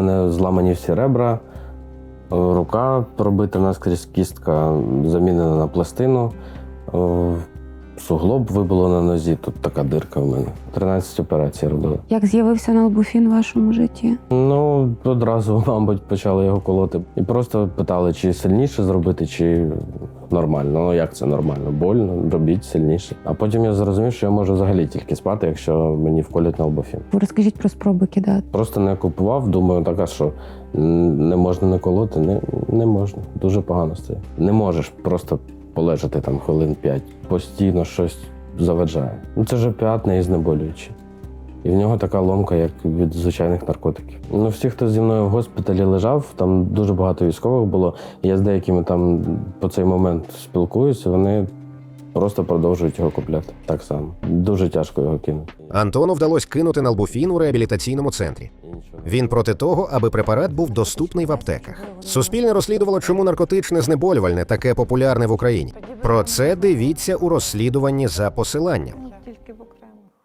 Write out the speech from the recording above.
мене зламані всі ребра, е, рука пробита наскрізь кістка, замінена на пластину. е, Суглоб вибило на нозі, тут така дирка в мене. 13 операцій робили. Як з'явився налбуфін в вашому житті? Ну, одразу, мабуть, почали його колоти. І просто питали, чи сильніше зробити, чи нормально. Ну як це нормально? Больно, робіть сильніше. А потім я зрозумів, що я можу взагалі тільки спати, якщо мені вколять на албофін. Розкажіть про спроби кидати. Просто не купував, думаю, так, а що не можна не колоти? Не, не можна. Дуже погано стає. Не можеш просто полежати там хвилин 5. Постійно щось заважає. Ну це ж опіатне і знеболююче. І в нього така ломка, як від звичайних наркотиків. Ну, всі, хто зі мною в госпіталі лежав, там дуже багато військових було. Я з деякими там по цей момент спілкуюся, вони просто продовжують його купляти так само. Дуже тяжко його кинути. Антону вдалося кинути налбуфін у реабілітаційному центрі. Він проти того, аби препарат був доступний в аптеках. Суспільне розслідувало, чому наркотичне знеболювальне таке популярне в Україні. Про це дивіться у розслідуванні за посиланням.